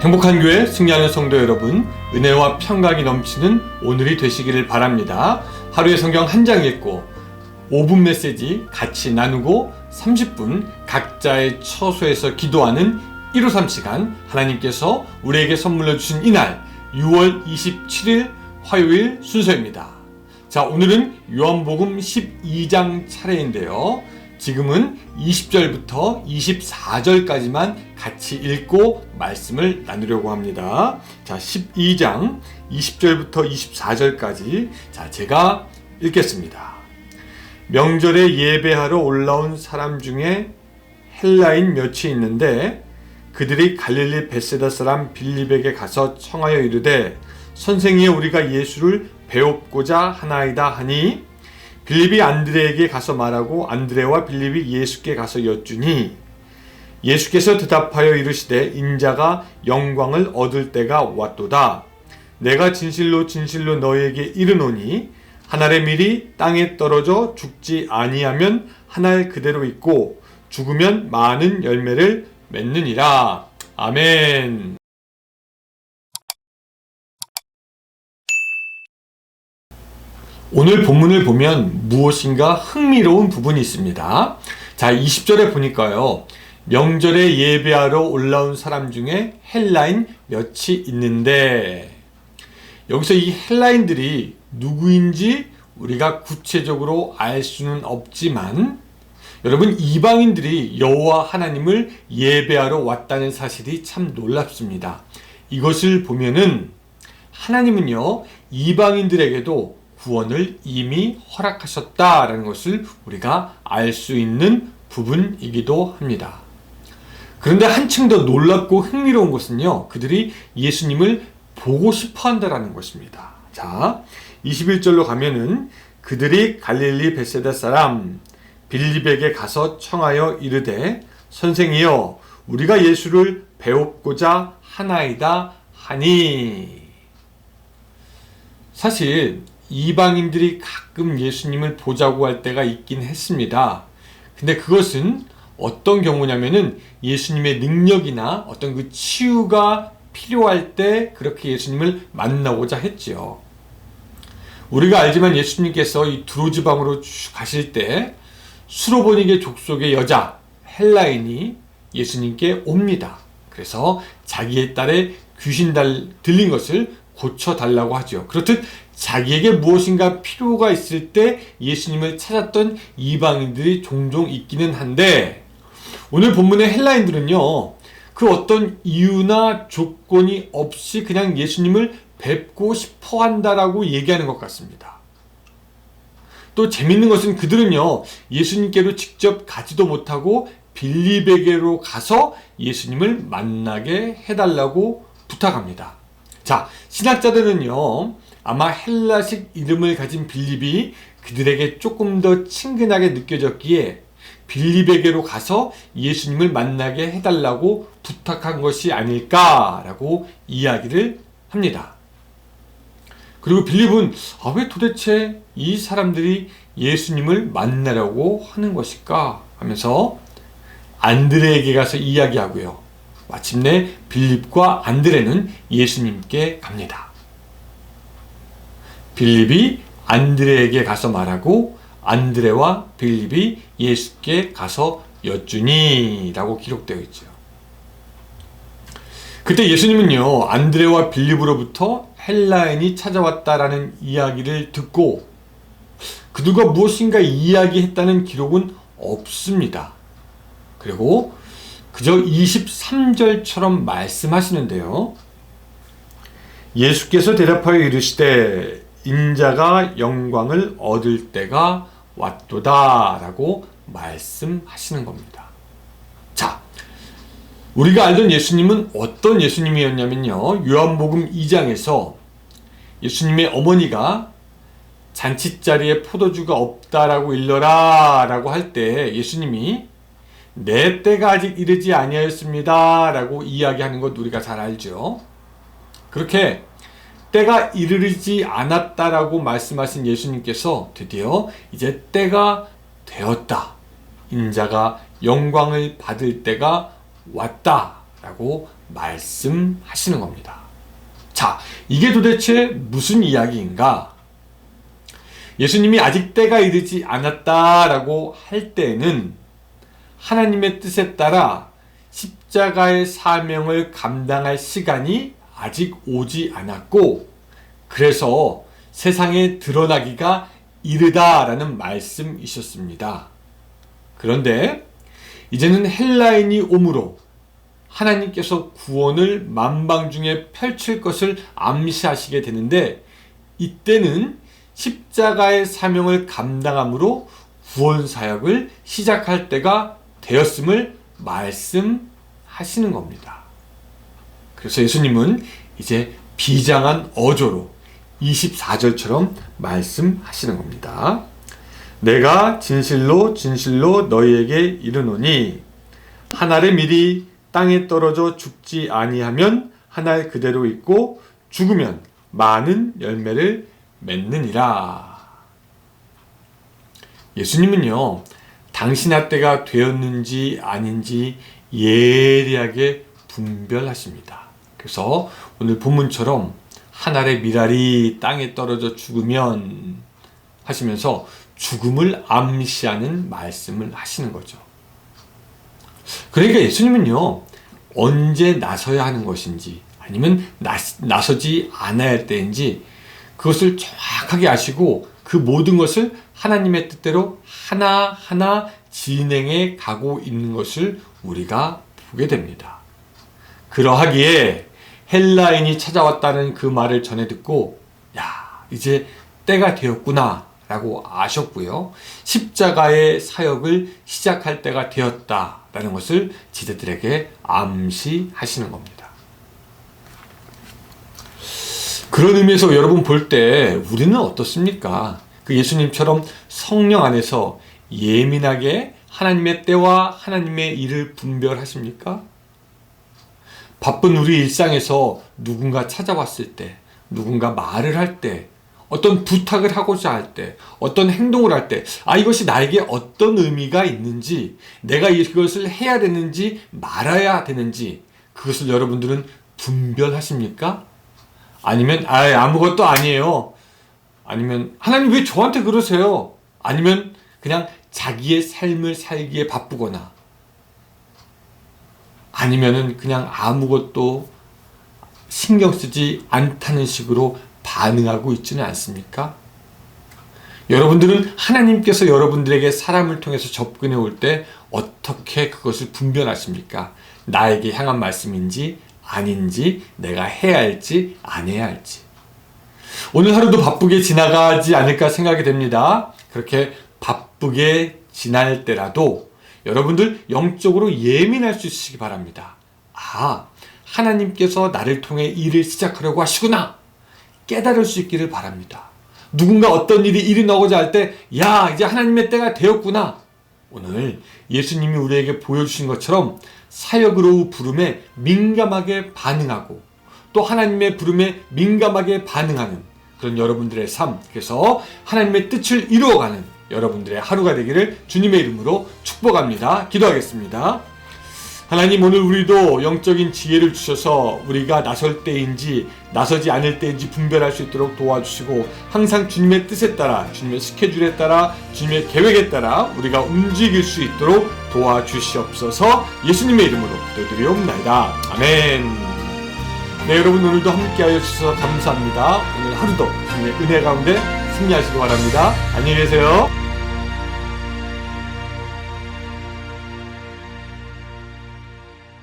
행복한 교회 승리하는 성도 여러분, 은혜와 평강이 넘치는 오늘이 되시기를 바랍니다. 하루의 성경 한 장 읽고 5분 메시지 같이 나누고 30분 각자의 처소에서 기도하는 153 시간 하나님께서 우리에게 선물로 주신 이날 6월 27일 화요일 순서입니다. 자, 오늘은 요한복음 12장 차례인데요. 지금은 20절부터 24절까지만 같이 읽고 말씀을 나누려고 합니다. 자, 12장 20절부터 24절까지. 자, 제가 읽겠습니다. 명절에 예배하러 올라온 사람 중에 헬라인 몇이 있는데 그들이 갈릴리 베세다 사람 빌립에게 가서 청하여 이르되 선생이여 우리가 예수를 배웁고자 하나이다 하니 빌립이 안드레에게 가서 말하고 안드레와 빌립이 예수께 가서 여쭈니 예수께서 대답하여 이르시되 인자가 영광을 얻을 때가 왔도다. 내가 진실로 진실로 너에게 이르노니 한 알의 밀이 땅에 떨어져 죽지 아니하면 한 알 그대로 있고 죽으면 많은 열매를 맺느니라. 아멘. 오늘 본문을 보면 무엇인가 흥미로운 부분이 있습니다. 자, 20절에 보니까요. 명절에 예배하러 올라온 사람 중에 헬라인 몇이 있는데 여기서 이 헬라인들이 누구인지 우리가 구체적으로 알 수는 없지만 여러분 이방인들이 여호와 하나님을 예배하러 왔다는 사실이 참 놀랍습니다. 이것을 보면은 하나님은요 이방인들에게도 구원을 이미 허락하셨다라는 것을 우리가 알 수 있는 부분이기도 합니다. 그런데 한층 더 놀랍고 흥미로운 것은요, 그들이 예수님을 보고 싶어 한다라는 것입니다. 자, 21절로 가면은 그들이 갈릴리 베세다 사람 빌립에게 가서 청하여 이르되 선생이여 우리가 예수를 배웁고자 하나이다 하니 사실 이방인들이 가끔 예수님을 보자고 할 때가 있긴 했습니다. 근데 그것은 어떤 경우냐면은 예수님의 능력이나 어떤 그 치유가 필요할 때 그렇게 예수님을 만나고자 했지요. 우리가 알지만 예수님께서 이 두로지 방으로 가실 때 수로보니게 족속의 여자 헬라인이 예수님께 옵니다. 그래서 자기의 딸의 귀신 들린 것을 고쳐달라고 하죠. 그렇듯 자기에게 무엇인가 필요가 있을 때 예수님을 찾았던 이방인들이 종종 있기는 한데 오늘 본문의 헬라인들은요 그 어떤 이유나 조건이 없이 그냥 예수님을 뵙고 싶어 한다라고 얘기하는 것 같습니다. 또 재밌는 것은 그들은요 예수님께로 직접 가지도 못하고 빌립에게로 가서 예수님을 만나게 해달라고 부탁합니다. 자, 신학자들은요, 아마 헬라식 이름을 가진 빌립이 그들에게 조금 더 친근하게 느껴졌기에 빌립에게로 가서 예수님을 만나게 해달라고 부탁한 것이 아닐까라고 이야기를 합니다. 그리고 빌립은 아, 왜 도대체 이 사람들이 예수님을 만나려고 하는 것일까 하면서 안드레에게 가서 이야기하고요. 마침내 빌립과 안드레는 예수님께 갑니다. 빌립이 안드레에게 가서 말하고 안드레와 빌립이 예수께 가서 여쭈니 라고 기록되어 있죠. 그때 예수님은요, 안드레와 빌립으로부터 헬라인이 찾아왔다라는 이야기를 듣고 그들과 무엇인가 이야기했다는 기록은 없습니다. 그리고 그저 23절처럼 말씀하시는데요. 예수께서 대답하여 이르시되 인자가 영광을 얻을 때가 왔도다 라고 말씀하시는 겁니다. 자, 우리가 알던 예수님은 어떤 예수님이었냐면요. 요한복음 2장에서 예수님의 어머니가 잔치 자리에 포도주가 없다라고 일러라 라고 할 때 예수님이 내 때가 아직 이르지 아니하였습니다 라고 이야기하는 것 우리가 잘 알죠. 그렇게 때가 이르지 않았다라고 말씀하신 예수님께서 드디어 이제 때가 되었다. 인자가 영광을 받을 때가 왔다. 라고 말씀하시는 겁니다. 자, 이게 도대체 무슨 이야기인가? 예수님이 아직 때가 이르지 않았다라고 할 때는 하나님의 뜻에 따라 십자가의 사명을 감당할 시간이 아직 오지 않았고, 그래서 세상에 드러나기가 이르다라는 말씀이셨습니다. 그런데 이제는 헬라인이 오므로 하나님께서 구원을 만방 중에 펼칠 것을 암시하시게 되는데 이때는 십자가의 사명을 감당함으로 구원 사역을 시작할 때가 되었음을 말씀하시는 겁니다. 그래서 예수님은 이제 비장한 어조로 24절처럼 말씀하시는 겁니다. 내가 진실로 진실로 너희에게 이르노니 한 알의 밀이 땅에 떨어져 죽지 아니하면 한 알 그대로 있고 죽으면 많은 열매를 맺느니라. 예수님은요, 당신의 때가 되었는지 아닌지 예리하게 분별하십니다. 그래서 오늘 본문처럼 한 알의 밀알이 땅에 떨어져 죽으면 하시면서 죽음을 암시하는 말씀을 하시는 거죠. 그러니까 예수님은요, 언제 나서야 하는 것인지, 아니면 나, 나서지 않아야 할 때인지, 그것을 정확하게 아시고, 그 모든 것을 하나님의 뜻대로 하나하나 진행해 가고 있는 것을 우리가 보게 됩니다. 그러하기에 헬라인이 찾아왔다는 그 말을 전해 듣고, 야, 이제 때가 되었구나. 라고 아셨고요. 십자가의 사역을 시작할 때가 되었다라는 것을 지대들에게 암시하시는 겁니다. 그런 의미에서 여러분 볼 때 우리는 어떻습니까? 그 예수님처럼 성령 안에서 예민하게 하나님의 때와 하나님의 일을 분별하십니까? 바쁜 우리 일상에서 누군가 찾아왔을 때, 누군가 말을 할 때, 어떤 부탁을 하고자 할 때, 어떤 행동을 할 때, 아, 이것이 나에게 어떤 의미가 있는지, 내가 이것을 해야 되는지, 말아야 되는지, 그것을 여러분들은 분별하십니까? 아니면, 아, 아무것도 아니에요. 아니면, 하나님 왜 저한테 그러세요? 아니면, 그냥 자기의 삶을 살기에 바쁘거나, 아니면은 그냥 아무것도 신경 쓰지 않다는 식으로 반응하고 있지는 않습니까? 여러분들은 하나님께서 여러분들에게 사람을 통해서 접근해 올 때 어떻게 그것을 분별하십니까? 나에게 향한 말씀인지 아닌지 내가 해야 할지 안 해야 할지. 오늘 하루도 바쁘게 지나가지 않을까 생각이 됩니다. 그렇게 바쁘게 지날 때라도 여러분들 영적으로 예민할 수 있으시기 바랍니다. 아, 하나님께서 나를 통해 일을 시작하려고 하시구나. 깨달을 수 있기를 바랍니다. 누군가 어떤 일이 일어나고자 할 때, 야, 이제 하나님의 때가 되었구나. 오늘 예수님이 우리에게 보여주신 것처럼 사역으로 부름에 민감하게 반응하고 또 하나님의 부름에 민감하게 반응하는 그런 여러분들의 삶, 그래서 하나님의 뜻을 이루어가는 여러분들의 하루가 되기를 주님의 이름으로 축복합니다. 기도하겠습니다. 하나님 오늘 우리도 영적인 지혜를 주셔서 우리가 나설 때인지 나서지 않을 때인지 분별할 수 있도록 도와주시고 항상 주님의 뜻에 따라 주님의 스케줄에 따라 주님의 계획에 따라 우리가 움직일 수 있도록 도와주시옵소서 예수님의 이름으로 기도드리옵나이다. 아멘. 네 여러분 오늘도 함께하여 주셔서 감사합니다. 오늘 하루도 주님의 은혜 가운데 승리하시기 바랍니다. 안녕히 계세요.